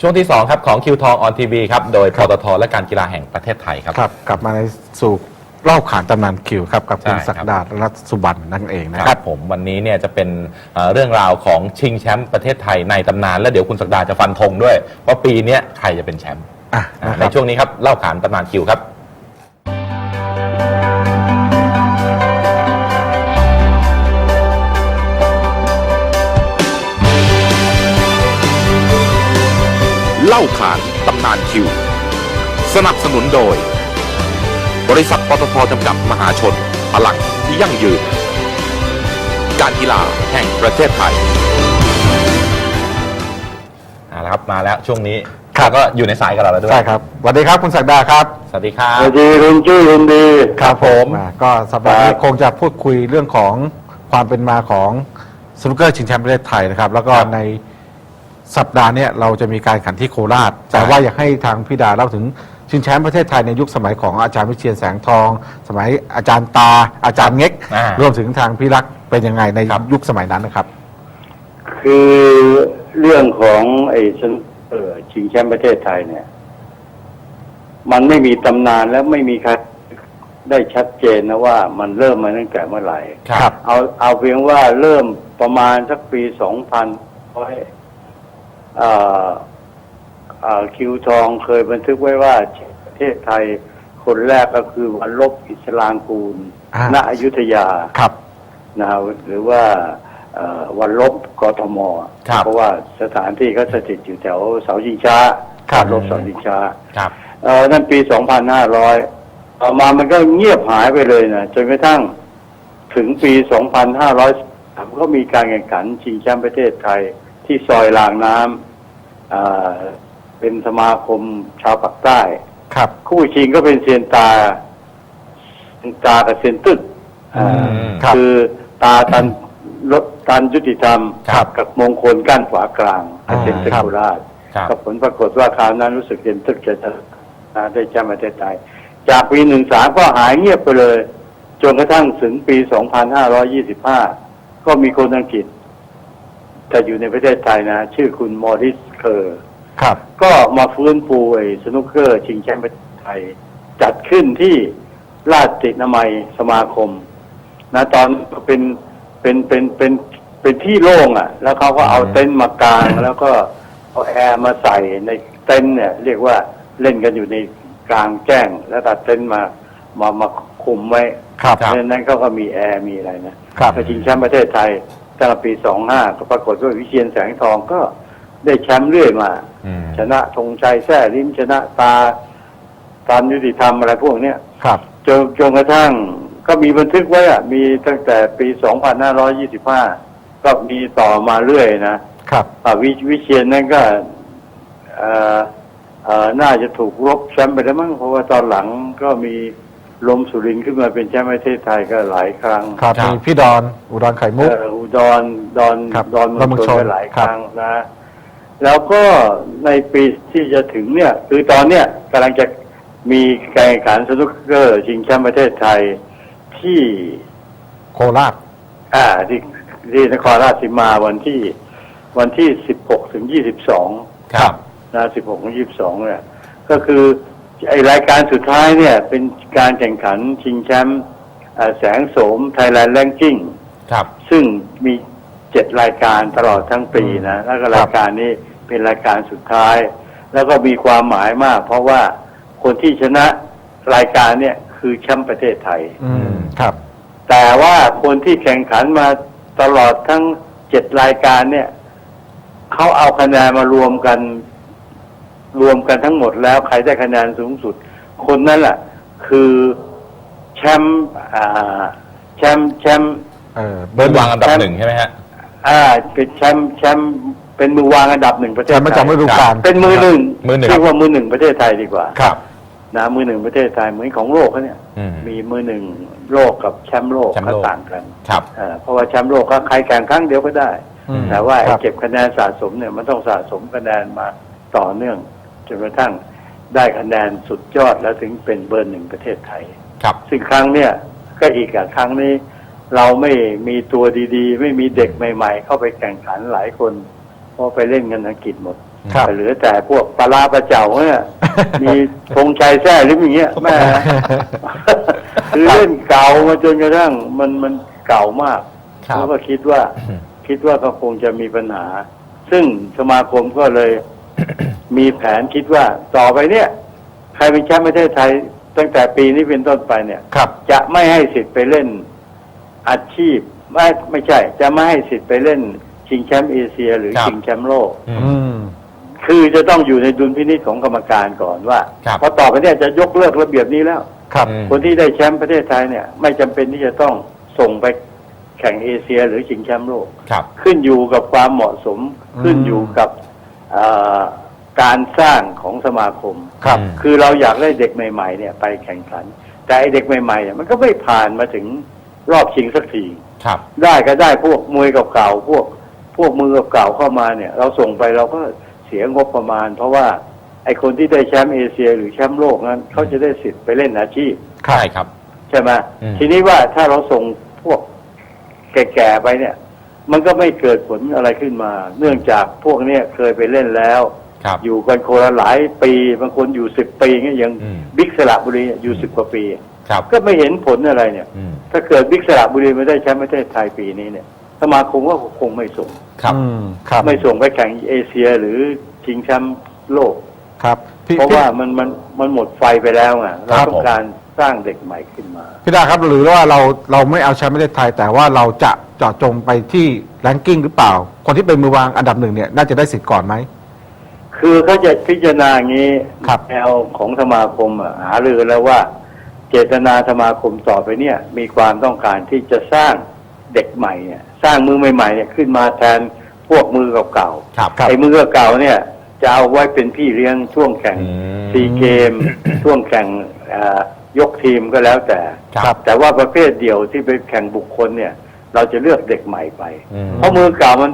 ช่วงที่ 2 ครับของคิวทองออนทีวีครับ โดยปตทและการกีฬาแห่งประเทศไทยครับ ครับ กลับมาในสู่เล่าขานตำนานคิวครับ กับคุณใช่ครับ ศักดารัตน์สุบันนั่นเองนะคครัรับบผมวันนี้เนี่ยจะเป็นเอ่อเรื่องราวของชิงแชมป์ประเทศไทยในตำนาน และเดี๋ยวคุณศักดาจะฟันธงด้วยว่าปีเนี้ยใครจะเป็นแชมป์อะอ่านะคในรับช่วงนี้ครับเล่าขานตำนานคิวครับ เล่าขานตำนานคิว สนับสนุนโดย บริษัทปตทจำกัดมหาชน พลังที่ยั่งยืน การกีฬาแห่งประเทศไทยเอาละครับมาแล้วช่วงนี้ครับแล้วก็อยู่ในสายกับเราแล้วด้วยใช่ครับสวัสดีครับคุณศักดาครับ สวัสดีครับ สวัสดีลุงจุ้ยลุงดีครับผมอ่าก็สัปดาห์นี้ครับคงจะพูดคุยเรื่องของความเป็นมาของสนุกเกอร์ชิงแชมป์ประเทศไทยนะครับ แล้วก็ครับ ใน สัปดาห์เนี้เราจะมีการแข่งขันที่โคราช แต่ใช่ว่าอยากให้ทางพี่ดาเล่าถึงชิงแชมป์ประเทศไทยในยุคสมัยของอาจารย์วิเชียนแสงทอง สมัยอาจารย์ตา อาจารย์เง็ก อ่ารวมถึงทางพี่รักษ์เป็นยังไงในยุคสมัยนั้นนะครับ คือเรื่องของไอ้ชนเออชิงแชมป์ประเทศไทยเนี่ย มันไม่มีตำนานแล้วไม่มีใครได้ชัดเจนนะว่ามันเริ่มมาตั้งแต่เมื่อไหร่ ครับ เอาเอาเพียงว่าเริ่มประมาณสักปีสองพัน คิวทองเคยบันทึกไว้ว่าประเทศไทยคนแรกก็คือวันลบอิสลางกูลอ่าณอยุธยาครับนะครับหรือว่าเอ่อวันลบกทมครับเพราะว่าสถานที่เขาสถิตอยู่แถวเสาชิงช้าครับวันลบเสาชิงช้าครับเออนั่นปี 2500ต่อมามันก็เงียบหายไปเลยนะจนกระทั่งถึงปี 2500ก็มีการแข่งขันชิงแชมป์ประเทศไทย ที่ซอยรางน้ำอ่าเป็นสมาคมชาวปากใต้ ครับ คู่ชิงก็เป็นเซียนตาเซียนตากับเซียนตึกอ่าอืมครับคือตาตันรถตันยุติธรรมครับกับมงคลก้านขวากลางอ่าเซ็นตึกครับโคราชครับก็ผลปรากฏว่าคราวนั้นรู้สึกเซ็นตึกจะอ่าได้แชมป์ประเทศไทยจากปีหนึ่งสามก็หายเงียบไปเลย จนกระทั่งถึงปีสองพันห้าร้อยี่สิบห้าก็มีคนอังกฤษ แต่อยู่ในประเทศไทยนะ ชื่อคุณมอริสเคอร์ ครับ ก็มาฟื้นฟูไอ้สนุกเกอร์ชิงแชมป์ประเทศไทย จัดขึ้นที่ราชตินามัยสมาคม นะตอนเป็นเป็นเป็นเป็นเป็นที่โล่งอะ แล้วเขาก็เอาอืมเต็นท์มากางแล้วก็เอาแอร์มาใส่ในเต็นท์เนี่ย เรียกว่าเล่นกันอยู่ในกลางแจ้ง แล้วตัดเต็นท์มามามาคุมไว้ครับครับเพราะฉะนั้นเขาก็มีแอร์มีอะไรนะครับไปชิงแชมป์ประเทศไทย ตั้งแต่ปีสองห้าก็ปรากฏว่าวิเชียนแสงทองก็ได้แชมป์เรื่อยมา อืมชนะธงชัยแท้ลิ้มชนะตาตามยุติธรรมอะไรพวกเนี้ย ครับ จนจนกระทั่งก็มีบันทึกไว้อะมีตั้งแต่ปี 2525 ก็มีต่อมาเรื่อยนะครับ อ่าวิวิเชียนนั่นก็เอ่อเอ่อน่าจะถูกลบแชมป์ไปแล้วมั้งเพราะว่าตอนหลังก็มี ลมสุรินทร์ขึ้นมาเป็นแชมป์ประเทศไทยก็หลายครั้งครับครับ มีพี่ดอนอุดรไข่มุก เอ่ออุดรดอนครับดอนเมืดอนเมือองงชชนนไปหลายคครับ รั้งนะ แล้วก็ในปีที่จะถึงเนี่ย คือตอนเนี้ยกำลังจะมีการแข่งขันสนุกเกอร์ชิงแชมป์ประเทศไทยที่ โคราช อ่าที่ที่นครราชสีมาวันที่วันที่16ถึง22ครับ นะ16ถึง22เนี่ย ก็คือ ไอรายการสุดท้ายเนี่ย เป็นการแข่งขันชิงแชมป์อ่าแสงโสมไทยแลนด์แ n งกิ้งครับ ซึ่งมีเจ็ดรายการตลอดทั้งปีนะ แล้วก็รายการนี้เป็นรายการสุดท้าย แล้วก็มีความหมายมาก เพราะว่าคนที่ชนะรายการเนี่ยคือแชมป์ประเทศไทย อืมครับ แต่ว่าคนที่แข่งขันมาตลอดทั้งเจ็ดรายการเนี่ยเขาเอาคะแนนมารวมกัน รวมกันทั้งหมดแล้วใครได้คะแนนสูงสุด คนนั้นแหละคือแชมป์อ่าแชมป์แชมป์เออเบิร์นวางอันดับหนึ่งใช่ไหมฮะ อ่าเป็นแชมป์แชมป์เป็นมือวางอันดับหนึ่งประเทศแชมป์ประจำฤดูกาลเป็นมือหนึ่งมือหนึ่ง เรียกว่ามือหนึ่งประเทศไทยดีกว่า ครับ นะมือหนึ่งประเทศไทยเหมือนของโลกเขาเนี่ย อืม มีมือหนึ่งโลกกับแชมป์โลกแชมป์ก็โลก ต่างกันครับอ่าเพราะว่าแชมป์โลกก็ใครแข่งครั้งเดียวก็ได้ อืม แต่ว่าไอ้ครับ เก็บคะแนนสะสมเนี่ยมันต้องสะสมคะแนนมาต่อเนื่อง จนกระทั่งได้คะแนนสุดยอดแล้วถึงเป็นเบอร์หนึ่งประเทศไทย ครับ ซึ่งครั้งเนี่ยก็อีกอะครั้งนี้ เราไม่มีตัวดีๆ ไม่มีเด็กใหม่ ๆ เข้าไปแข่งขันหลายคนเพราะไปเล่นกันอังกฤษหมดครับเหลือแต่พวกปลาร้าปลาเจ้าเนี่ยมีธงชัยแท้หรืออย่างเงี้ยแม่คือเล่นเก่ามาจนกระทั่งมันมันเก่ามากครับแล้วก็คิดว่า คิดว่าก็คงจะมีปัญหา ซึ่งสมาคมก็เลย มีแผนคิดว่าต่อไปเนี่ย ใครเป็นแชมป์ประเทศไทย ตั้งแต่ปีนี้เป็นต้นไปเนี่ย ครับ จะไม่ให้สิทธิ์ไปเล่นอาชีพไม่ไม่ใช่ จะไม่ให้สิทธิ์ไปเล่นชิงแชมป์เอเชีย หรือครับ ชิงแชมป์โลก อือืมมคือจะต้องอยู่ในดุลพินิจของกรรมการก่อนว่าครับ พอต่อไปเนี่ยจะยกเลิกระเบียบนี้แล้ว ครับ อืม คนที่ได้แชมป์ประเทศไทยเนี่ย ไม่จำเป็นที่จะต้องส่งไปแข่งเอเชีย หรือชิงแชมป์โลก ครับ ขึ้นอยู่กับความเหมาะสมอืมขึ้นอยู่กับเอ่อ การสร้างของสมาคม ครับอืมคือเราอยากได้เด็กใหม่ ๆ เนี่ยไปแข่งขัน แต่ไอเด็กใหม่ๆเนี่ยมันก็ไม่ผ่านมาถึงรอบชิงสักทีครับ ได้ก็ได้พวกมวยเก่าๆพวกพวกมือเก่าๆเข้ามาเนี่ย เราส่งไปเราก็เสียงบประมาณ เพราะว่าไอคนที่ได้แชมป์เอเชีย หรือแชมป์โลกนั้นเขาจะได้สิทธิ์ไปเล่นอาชีพใช่ครับ ใช่ไหมอืม ทีนี้ว่าถ้าเราส่งพวกแก่ๆไปเนี่ย มันก็ไม่เกิดผลอะไรขึ้นมา เนื่องจากพวกเนี้ยเคยไปเล่นแล้ว ครับ อยู่กันคนละหลายปีบางคนอยู่สิบปีเงี้ยยังอืม บิ๊กสระบุรีอยู่สิบกว่าปี ครับก็ไม่เห็นผลอะไรเนี่ย อืมถ้าเกิดบิ๊กสระบุรีไม่ได้แชมป์ประเทศไทยปีนี้เนี่ยสมาคมก็คงไม่ส่ง ครับ อืมครับไม่ส่งไปแข่งเอเชียหรือชิงแชมป์โลก ครับพี่เพราะพี่ว่ามันมันมันหมดไฟไปแล้วอะเราครับ ต้อผงมการสร้างเด็กใหม่ขึ้นมา พี่ดาครับหรือว่าเราเราไม่เอาแชมป์ประเทศไทย แต่ว่าเราจะ เจาะจงไปที่แรงกิ้งหรือเปล่า คนที่เป็นมือวางอันดับหนึ่งเนี่ยน่าจะได้สิทธิ์ก่อนไหม คือเขาจะพิจารณาอย่างนี้ครับ แนวของสมาคมอะหารือแล้วว่า เจตนาสมาคมต่อไปเนี่ย มีความต้องการที่จะสร้างเด็กใหม่เนี่ยสร้างมือใหม่ๆเนี่ยขึ้นมาแทนพวกมือเก่าๆ ครับครับ ไอ้มือเก่าเนี่ยจะเอาไว้เป็นพี่เลี้ยงช่วงแข่งอืมซีเกม ช่วงแข่งเอ่อยกทีมก็แล้วแต่ ครับ แต่ว่าประเภทเดียวที่ไปแข่งบุคคลเนี่ย เราจะเลือกเด็กใหม่ไป อืม เพราะมือเก่ามัน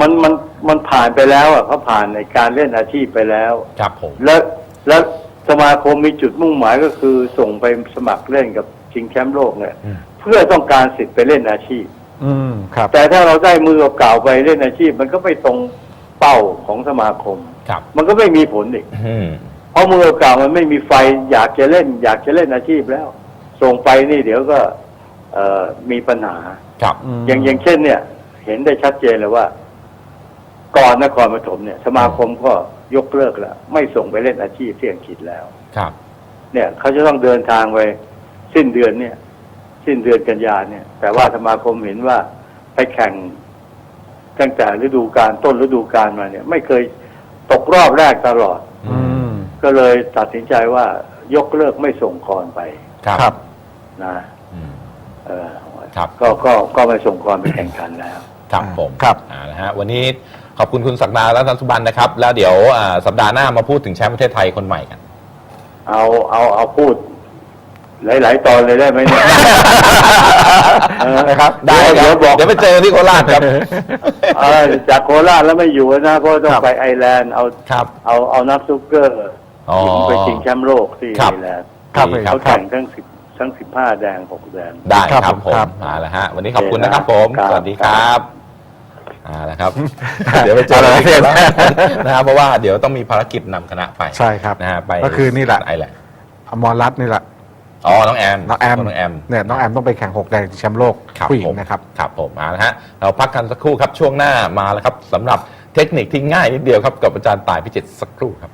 มันมันมันผ่านไปแล้วอะเขาผ่านในการเล่นอาชีพไปแล้ว ครับผม แล้วแล้วสมาคมมีจุดมุ่งหมายก็คือส่งไปสมัครเล่นกับชิงแชมป์โลกเนี่ยอืม เพื่อต้องการสิทธิ์ไปเล่นอาชีพ อืมครับ แต่ถ้าเราได้มือเก่าๆไปเล่นอาชีพ มันก็ไม่ตรงเป้าของสมาคม ครับ มันก็ไม่มีผลอีก อืม เพราะมือเก่ามันไม่มีไฟอยากจะเล่น อยากจะเล่นอาชีพแล้ว ส่งไปนี่เดี๋ยวก็เอ่อ มีปัญหาครับอืมอย่างอย่างเช่น เนี่ย เห็นได้ชัดเจนเลยว่า ก่อนนครปฐมเนี่ย สมาคมก็ยกเลิกแล้วไม่ส่งไปเล่นอาชีพที่อังกฤษแล้วครับ เนี่ยเขาจะต้องเดินทางไปสิ้นเดือนเนี่ย สิ้นเดือนกันยาเนี่ย แต่ว่าสมาคมเห็นว่าไปแข่งตั้งแต่ฤดูกาลต้นฤดูกาลมาเนี่ย ไม่เคยตกรอบแรกตลอดอืมก็เลยตัดสินใจว่ายกเลิกไม่ส่งกรไปครับครับนะอืม เออครับ ก็ก็ก็ไม่ส่งกรไปแข่งขันแล้ว ครับผมครับอ่านะฮะวันนี้ขอบคุณคุณศักดาและท่านสุบันนะครับ แล้วเดี๋ยวอ่าสัปดาห์หน้ามาพูดถึงแชมป์ประเทศไทยคนใหม่กัน เอาเอาเอาพูด หลาย ๆ ตอนเลยได้ไหมเนี่ย เออนะครับ ได้คเดี๋รัยวบบอก เดี๋ยวไปเจอที่โคราชครับ เออจากโคราชแล้วไม่อยู่นะเพราะต้องครับไปไอร์แลนด์เอาครับ เอาเอานักซุกเกอร์อ๋อ หญิงไปชิงแชมป์โลกที่ครัไอบร์แลนด์ครับดีครับ เขาแข่งทั้งสิบ ทั้งสิบห้าแดงหกแดง ได้ครับครับผครัมบมาแล้วฮะวันนี้ขอบคุณนะครับผม ครับ สวัสดีครับอ่าแล้วครับ เดี๋ยวไปเจอเอาละที่โคราชนะครับเพราะว่าเดี๋ยวต้องมีภารกิจนำคณะไปใช่ครับ นะฮะไปก็คือนี่แหละ ไอแหละอมรรัตน์นี่แหละอ๋อน้องแอมน้องแอมน้องแอม เนี่ยน้องแอมต้องไปแข่งหกแดงแชมป์โลกครับผู้หญิงผม นะครับ ครับผมมาแล้วฮะเราพักกันสักครู่ครับช่วงหน้ามาแล้วครับสำหรับเทคนิคที่ง่ายนิดเดียวครับกับอาจารย์ต่ายพิจิตรสักครู่ครับ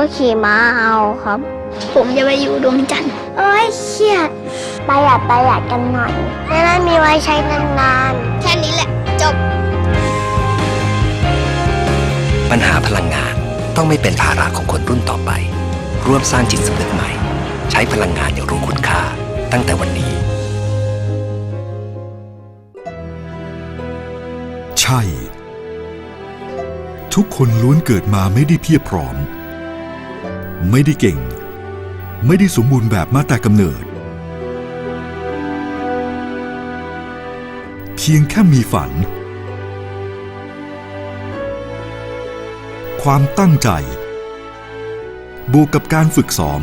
ก็ขี่ม้าเอาครับ ผมจะไปอยู่ดวงจันทร์โอ้ยเครียดประหยัดประหยัดกันหน่อยจะได้มีไว้ใช้นานๆ แค่นี้แหละ จบ ปัญหาพลังงานต้องไม่เป็นภาระของคนรุ่นต่อไป ร่วมสร้างจิตสำนึกใหม่ ใช้พลังงานอย่างรู้คุณค่า ตั้งแต่วันนี้ ใช่ ทุกคนล้วนเกิดมาไม่ได้เพียบพร้อม ไม่ได้เก่ง ไม่ได้สมบูรณ์แบบมาแต่กำเนิด เพียงแค่มีฝัน ความตั้งใจ บวกกับการฝึกซ้อม